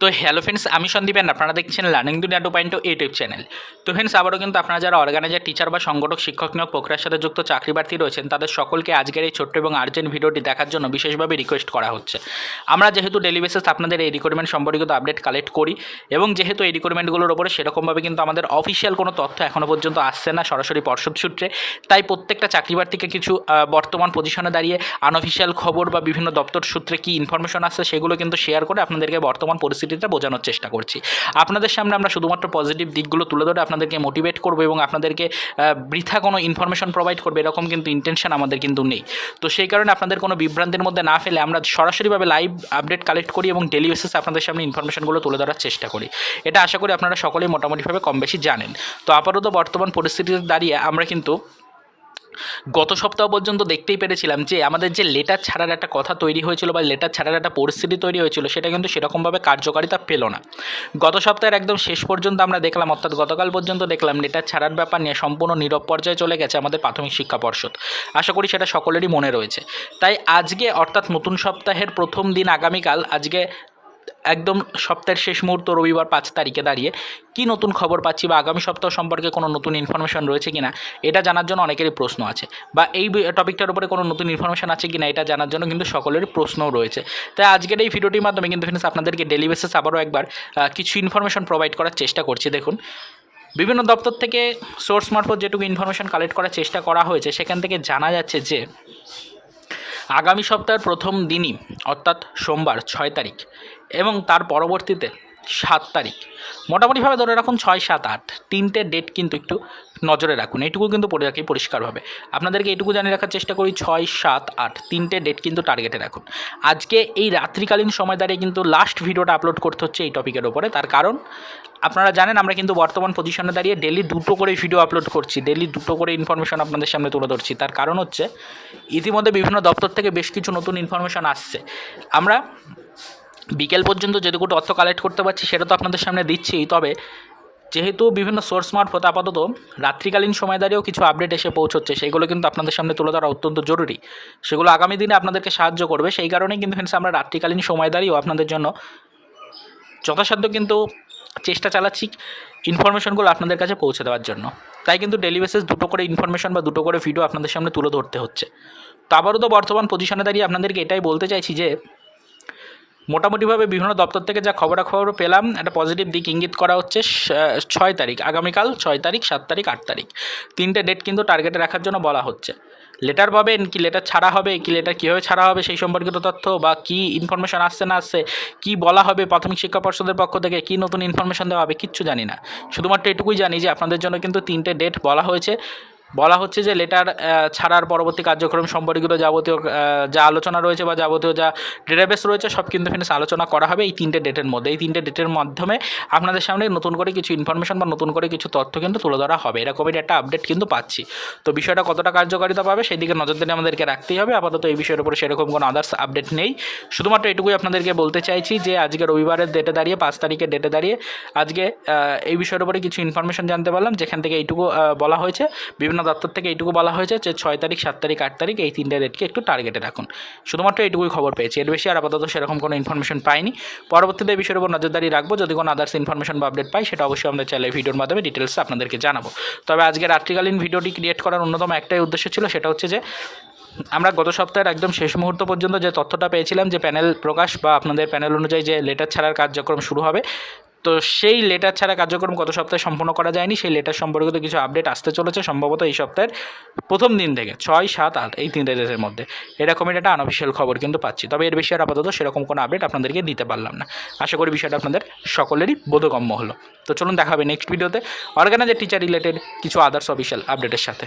তো hello friends আমি সন্দীপ আপনারা দেখছেন learning Duniya two point YouTube channel তো ফ্রেন্ডস আবারও কিন্তু আপনারা যারা অর্গানাইজার টিচার বা সংগঠক, শিক্ষক নিয়োগ প্রক্রিয়ার সাথে যুক্ত চাকরি প্রার্থী রয়েছেন, তাদের সকলকে আজকের এই ছোট্ট এবং আর্জেন্ট ভিডিওটি দেখার জন্য বিশেষভাবে রিকোয়েস্ট করা হচ্ছে। আমরা যেহেতু ডেলি বেসিস আপনাদের এই রিক্রুটমেন্ট সম্পর্কিত আপডেট কালেক্ট করি এবং যেহেতু এই রিক্রুটমেন্টগুলোর ওপরে সেরকমভাবে কিন্তু আমাদের অফিসিয়াল কোনো তথ্য এখনও পর্যন্ত আসছে না সরাসরি পর্ষদ সূত্রে, তাই প্রত্যেকটা চাকরি প্রার্থীকে কিছু বর্তমান পজিশনে দাঁড়িয়ে আনঅফিসিয়াল খবর বা বিভিন্ন দপ্তর সূত্রে কী ইনফরমেশন আসছে সেগুলো কিন্তু শেয়ার করে আপনাদেরকে বর্তমান পরিস্থিতিটা বোঝানোর চেষ্টা করছি। আপনাদের সামনে আমরা শুধুমাত্র পজিটিভ দিকগুলো তুলে ধরে আপনাদেরকে মোটিভেট করব এবং আপনাদেরকে বৃথা কোনো ইনফরমেশন প্রোভাইড করবে এরকম কিন্তু ইন্টেনশন আমাদের কিন্তু নেই। তো সেই কারণে আপনাদের কোনো বিভ্রান্তির মধ্যে না ফেলে আমরা সরাসরিভাবে লাইভ আপডেট কালেক্ট করি এবং ডেলি বেসিস আপনাদের সামনে ইনফরমেশনগুলো তুলে ধরার চেষ্টা করি। এটা আশা করি আপনারা সকলেই মোটামুটিভাবে কম বেশি জানেন। তো আপাতত বর্তমান পরিস্থিতিতে দাঁড়িয়ে আমরা কিন্তু গত সপ্তাহ পর্যন্ত দেখতেই পেরেছিলাম যে আমাদের যে লেটার ছাড়ার একটা কথা তৈরি হয়েছিল বা লেটার ছাড়ার একটা পরিস্থিতি তৈরি হয়েছিল, সেটা কিন্তু সেরকমভাবে কার্যকারিতা পেল না। গত সপ্তাহের একদম শেষ পর্যন্ত আমরা দেখলাম, অর্থাৎ গতকাল পর্যন্ত দেখলাম লেটার ছাড়ার ব্যাপার নিয়ে সম্পূর্ণ নীরব পর্যায়ে চলে গেছে আমাদের প্রাথমিক শিক্ষা পর্ষদ। আশা করি সেটা সকলেরই মনে রয়েছে। তাই আজকে, অর্থাৎ নতুন সপ্তাহের প্রথম দিন আগামীকাল, আজকে একদম সপ্তাহের শেষ মুহূর্ত রবিবার পাঁচ তারিখে দাঁড়িয়ে কি নতুন খবর পাচ্ছি বা আগামী সপ্তাহ সম্পর্কে কোনো নতুন ইনফরমেশন রয়েছে কিনা, এটা জানার জন্য অনেকেরই প্রশ্ন আছে। বা এই টপিকটার উপরে কোনো নতুন ইনফরমেশন আছে কিনা, এটা জানার জন্য কিন্তু সকলেরই প্রশ্নও রয়েছে। তাই আজকের এই ভিডিওটির মাধ্যমে কিন্তু ফ্রেন্ডস আপনাদেরকে ডেলি বেসিস আবারও একবার কিছু ইনফরমেশন প্রোভাইড করার চেষ্টা করছি। দেখুন, বিভিন্ন দপ্তর থেকে সোর্স মারফত যেটুকু ইনফরমেশন কালেক্ট করার চেষ্টা করা হয়েছে, সেখান থেকে জানা যাচ্ছে যে আগামী সপ্তাহের প্রথম দিনই, অর্থাৎ সোমবার ছয় তারিখ, এবং তার পরবর্তীতে সাত তারিখ। মোটামুটিভাবে ধরে রাখুন ছয়, সাত, আট, তিনটে ডেট কিন্তু একটু নজরে রাখুন। এটুকু কিন্তু পড়ে রাখি পরিষ্কারভাবে। আপনাদেরকে এইটুকু জানিয়ে রাখার চেষ্টা করি, ছয়, সাত, আট, তিনটে ডেট কিন্তু টার্গেটে রাখুন। আজকে এই রাত্রিকালীন সময় দাঁড়িয়ে কিন্তু লাস্ট ভিডিওটা আপলোড করতে হচ্ছে এই টপিকের ওপরে তার কারণ আপনারা জানেন, আমরা কিন্তু বর্তমান পজিশনে দাঁড়িয়ে ডেলি দুটো করে ভিডিও আপলোড করছি ডেলি দুটো করে ইনফরমেশন আপনাদের সামনে তুলে ধরছি। তার কারণ হচ্ছে, ইতিমধ্যে বিভিন্ন দপ্তর থেকে বেশ কিছু নতুন ইনফরমেশন আসছে। আমরা বিকেল পর্যন্ত যেটুকু তথ্য কালেক্ট করতে পারছি, সেটা তো আপনাদের সামনে দিচ্ছি। তবে যেহেতু বিভিন্ন সোর্স মারফত আপাতত রাত্রিকালীন সময় দাঁড়িয়েও কিছু আপডেট এসে পৌঁছচ্ছে, সেগুলো কিন্তু আপনাদের সামনে তুলে ধরা অত্যন্ত জরুরি। সেগুলো আগামী দিনে আপনাদেরকে সাহায্য করবে। সেই কারণেই কিন্তু ফ্রেন্ডস আমরা রাত্রিকালীন সময় দাঁড়িয়েও আপনাদের জন্য যথাসাধ্য কিন্তু চেষ্টা চালাচ্ছি ইনফরমেশনগুলো আপনাদের কাছে পৌঁছে দেওয়ার জন্য। তাই কিন্তু ডেলি বেসিস দুটো করে ইনফরমেশন বা দুটো করে ভিডিও আপনাদের সামনে তুলে ধরতে হচ্ছে। তো আবারও তো বর্তমান পজিশনে দাঁড়িয়ে আপনাদেরকে এটাই বলতে চাইছি যে, মোটামুটিভাবে বিভিন্ন দপ্তর থেকে যা খবরাখবর পেলাম, একটা পজিটিভ দিক ইঙ্গিত করা হচ্ছে ছয় তারিখ, আগামীকাল ছয় তারিখ, সাত তারিখ, আট তারিখ। তিনটে ডেট কিন্তু টার্গেটে রাখার জন্য বলা হচ্ছে। লেটার পাবেন কি লেটার ছাড়া হবে, কি লেটার কীভাবে ছাড়া হবে, সেই সম্পর্কিত তথ্য বা কি ইনফরমেশন আসছে না আসছে, কি বলা হবে প্রাথমিক শিক্ষা পর্ষদের পক্ষ থেকে, কি নতুন ইনফরমেশন দেওয়া হবে, কিচ্ছু জানি না। শুধুমাত্র এটুকুই জানি যে আপনাদের জন্য কিন্তু তিনটে ডেট বলা হয়েছে। বলা হচ্ছে যে লেটার ছাড়ার পরবর্তী কার্যক্রম সম্পর্কিত যাবতীয় যা আলোচনা রয়েছে বা যাবতীয় যা ডেটাবেস রয়েছে, সব কিন্তু ফিনিস আলোচনা করা হবে এই তিনটে ডেটের মধ্যে। এই তিনটে ডেটের মাধ্যমে আপনাদের সামনে নতুন করে কিছু ইনফরমেশন বা নতুন করে কিছু তথ্য কিন্তু তুলে ধরা হবে। এরকমই একটা আপডেট কিন্তু পাচ্ছি। তো বিষয়টা কতটা কার্যকারিতা পাবে সেই দিকে নজরদারি আমাদেরকে রাখতেই হবে। আপাতত এই বিষয়ের উপরে সেরকম কোনো আদার্স আপডেট নেই। শুধুমাত্র এটুকুই আপনাদেরকে বলতে চাইছি যে, আজকে রবিবারের ডেটে দাঁড়িয়ে, পাঁচ তারিখের ডেটে দাঁড়িয়ে আজকে এই বিষয়ের উপরে কিছু ইনফরমেশন জানতে পারলাম, যেখান থেকে এইটুকু বলা হয়েছে। বিভিন্ন দপ্তর থেকে এইটুকু বলা হয়েছে যে ছয় তারিখ, সাত তারিখ, আট তারিখ এই তিনটে ডেটকে একটু টার্গেটে রাখুন। শুধুমাত্র এইটুকুই খবর পেয়েছি। এর বেশি আর আপাতত সেরকম কোনো ইনফরমেশন পাইনি। পরবর্তীতে এই বিষয়ের উপর নজরদারি রাখব। যদি কোনো আদার্স ইনফরমেশন বা আপডেট পাই, সেটা অবশ্যই আমাদের চ্যানেলে ভিডিওর মাধ্যমে ডিটেলস আপনাদেরকে জানাব। তবে আজকে রাত্রিকালীন ভিডিওটি ক্রিয়েট করার অন্যতম একটাই উদ্দেশ্য ছিল, সেটা হচ্ছে যে আমরা গত সপ্তাহের একদম শেষ মুহূর্ত পর্যন্ত যে তথ্যটা পেয়েছিলাম, যে প্যানেল প্রকাশ বা আপনাদের প্যানেল অনুযায়ী যে লেটার ছাড়ার কার্যক্রম শুরু হবে তো সেই লেটার ছাড়া কার্যক্রম গত সপ্তাহে সম্পন্ন করা যায়নি। সেই লেটার সম্পর্কিত কিছু আপডেট আসতে চলেছে সম্ভবত এই সপ্তাহের প্রথম দিন থেকে, ছয়, সাত, আট, এই তিনটে ডেটের মধ্যে। এরকমই একটা আনঅফিসিয়াল খবর কিন্তু পাচ্ছি। তবে এর বেশি আর আপাতত সেরকম কোনো আপডেট আপনাদেরকে দিতে পারলাম না। আশা করি বিষয়টা আপনাদের সকলেরই বোধগম্য হলো। তো চলুন দেখা হবে নেক্সট ভিডিওতে অর্গানাইজার টিচার রিলেটেড কিছু আদার্স অফিসিয়াল আপডেটের সাথে।